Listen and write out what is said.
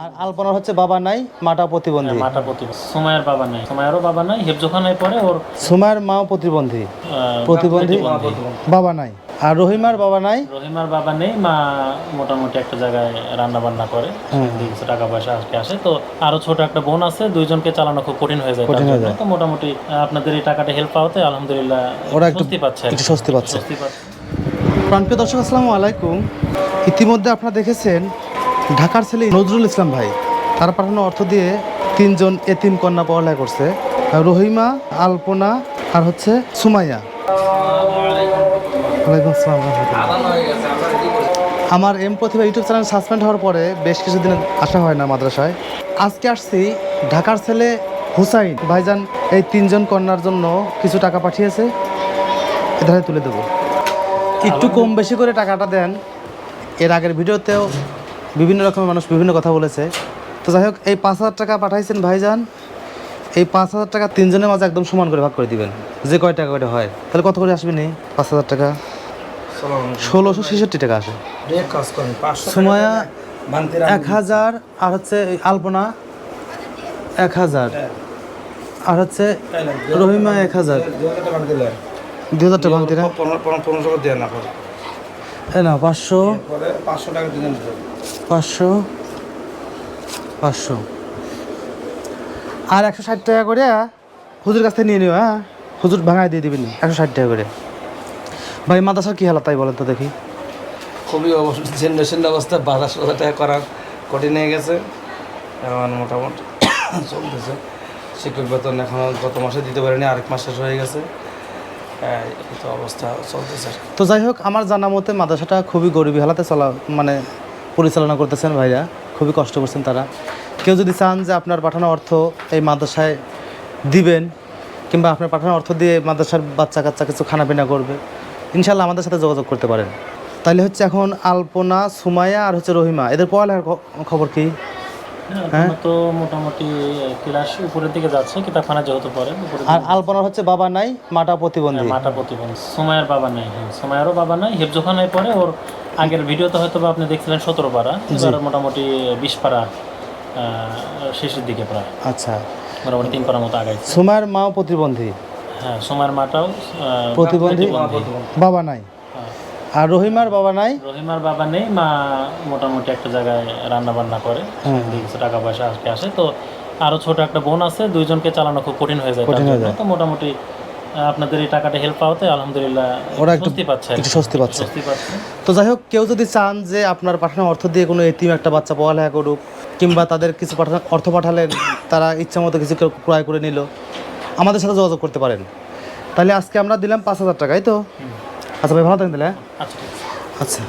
আর আলপনার হচ্ছে বাবা নাই মাটা প্রতিবন্ধী। মাটা প্রতিবন্ধী। সময়ের বাবা নাই। সময়েরও বাবা নাই হেফজোখানায় পরে ওর সুমায়ের মাও প্রতিবন্ধী। প্রতিবন্ধী বাবা নাই। আর রহিমার বাবা নাই? রহিমার বাবা নেই মা মোটামুটি একটা জায়গায় রান্না বান্না করে টাকা পয়সা আজকে আসে। তো আরও ছোট একটা বোন আছে দুইজনকে চালানো খুব কঠিন হয়ে যায়। তো মোটামুটি আপনাদের এই টাকাটা হেল্প পাওয়াতে আলহামদুলিল্লাহ ওরা একটু- স্বস্তি পাচ্ছে একটু পাচ্ছে। স্বস্তি পাচ্ছে। প্রাণপ্রিয় দর্শক আসসালামু আলাইকুম। ইতিমধ্যে আপনারা দেখেছেন ঢাকার ছেলে নজরুল ইসলাম ভাই, তার পাঠানো অর্থ দিয়ে তিনজন এতিম কন্যা পড়ালেখা করছে, রহিমা, আলপনা আর হচ্ছে সুমাইয়া। আমার M Pratibha YouTube channel suspend হওয়ার পরে বেশ কিছুদিন আসা হয় না মাদ্রাসায়। আজকে আসছি ঢাকার ছেলে হুসাইন ভাইজান, এই তিনজন কন্যার জন্য কিছু টাকা পাঠিয়েছে, এধারে তুলে দেবো। একটু কম বেশি করে টাকাটা দেন, এর আগের ভিডিওতেও বিভিন্ন রকমের মানুষ বিভিন্ন কথা বলেছে। তো যাই হোক, এই পাঁচ হাজার টাকা পাঠাইছেন ভাইজান, এই পাঁচ হাজার টাকা তিনজনের মাঝে একদম সমান করে ভাগ করে দিবেন। যে কয় টাকা করে হয়। তাহলে কত করে আসবে নেই পাঁচ হাজার টাকা? ষোলোশো ছেষট্টি টাকা আসে। সময়া এক হাজার, আর হচ্ছে এই আলপনা এক হাজার, আর হচ্ছে রহিমা এক হাজার। দু হাজার টাকা টাকা না পনেরো পনেরো পনেরো টাকা দেন না না পাঁচশো। পাঁচশো টাকা দিলেন পাঁচশো। পাঁচশো। আর একশো ষাট টাকা করে হুজুর কাছ থেকে নিয়ে নিও হ্যাঁ? হুজুর ভাঙায় দিয়ে দিবেন একশো ষাট টাকা করে। ভাই মাদ্রাসার কী হালাত তাই বলেন তো দেখি। খুবই জেনারেশন অবস্থা হাজার টাকা করা কঠিন হয়ে গেছে। এখন মোটামুটি চলতেছে। শিক্ষক বেতন এখন গত মাসে দিতে পারেনি আরেক মাস শেষ হয়ে গেছে। তো অবস্থা তো যাই হোক, আমার জানা মতে মাদ্রাসাটা খুবই গরিবী হালাতে চলা মানে পরিচালনা করতেছেন ভাইরা, খুবই কষ্ট করছেন তারা। কেউ যদি চান যে আপনার পাঠানো অর্থ এই মাদ্রাসায় দিবেন, কিংবা আপনার পাঠানো অর্থ দিয়ে মাদ্রাসার বাচ্চা কাচ্চা কিছু খানাপিনা করবে ইনশাল্লাহ আমাদের সাথে যোগাযোগ করতে পারেন। তাহলে হচ্ছে এখন আলপনা, সুমাইয়া আর হচ্ছে রহিমা, এদের পড়ালেখার খবর কি? হ্যাঁ, তো মোটামুটি ক্লাস উপরের দিকে যাচ্ছে কিতাবখানা যেহেতু পড়ে আর আলপনার হচ্ছে বাবা নাই মাটা প্রতিবন্ধী। মাটা প্রতিবন্ধী। সময়ের বাবা নাই হ্যাঁ সময়েরও বাবা নাই হেফজোখানায় পরে ওর আগের ভিডিওতে হয়তো বা আপনি দেখছিলেন সতেরো পারা এবার মোটামুটি বিশ আহ, শেষের দিকে প্রায়। আচ্ছা। মোটামুটি তিন পারার মতো আগাইছে। সুমাইয়ের মাও প্রতিবন্ধী? হ্যাঁ সময়ের মাটাও প্রতিবন্ধী? বাবা নাই। হ্যাঁ। আর রহিমার বাবা নাই? রহিমার বাবা নেই মা মোটামুটি একটা জায়গায় রান্না বান্না করে কিছু টাকা পয়সা আজকে আসে। তো আরও ছোট একটা বোন আছে দুইজনকে চালানো খুব কঠিন হয়ে যায় তো মোটামুটি আপনাদের এই টাকাটা হেল্প পাওয়াতে আলহামদুলিল্লাহ ওরা একটু- স্বস্তি পাচ্ছে একটু স্বস্তি পাচ্ছে। তো যাই হোক কেউ যদি চান যে আপনার পাঠানো অর্থ দিয়ে কোনো এতিম একটা বাচ্চা পড়ালেখা করুক কিংবা তাদের কিছু পাঠানো অর্থ পাঠালেন তারা ইচ্ছা মতো কিছু ক্রয় করে নিল আমাদের সাথে যোগাযোগ করতে পারেন। তাহলে আজকে আমরা দিলাম পাঁচ হাজার টাকাই তো? আচ্ছা ভাই ভালো থাকেন তাহলে হ্যাঁ? আচ্ছা ঠিক আছে। আচ্ছা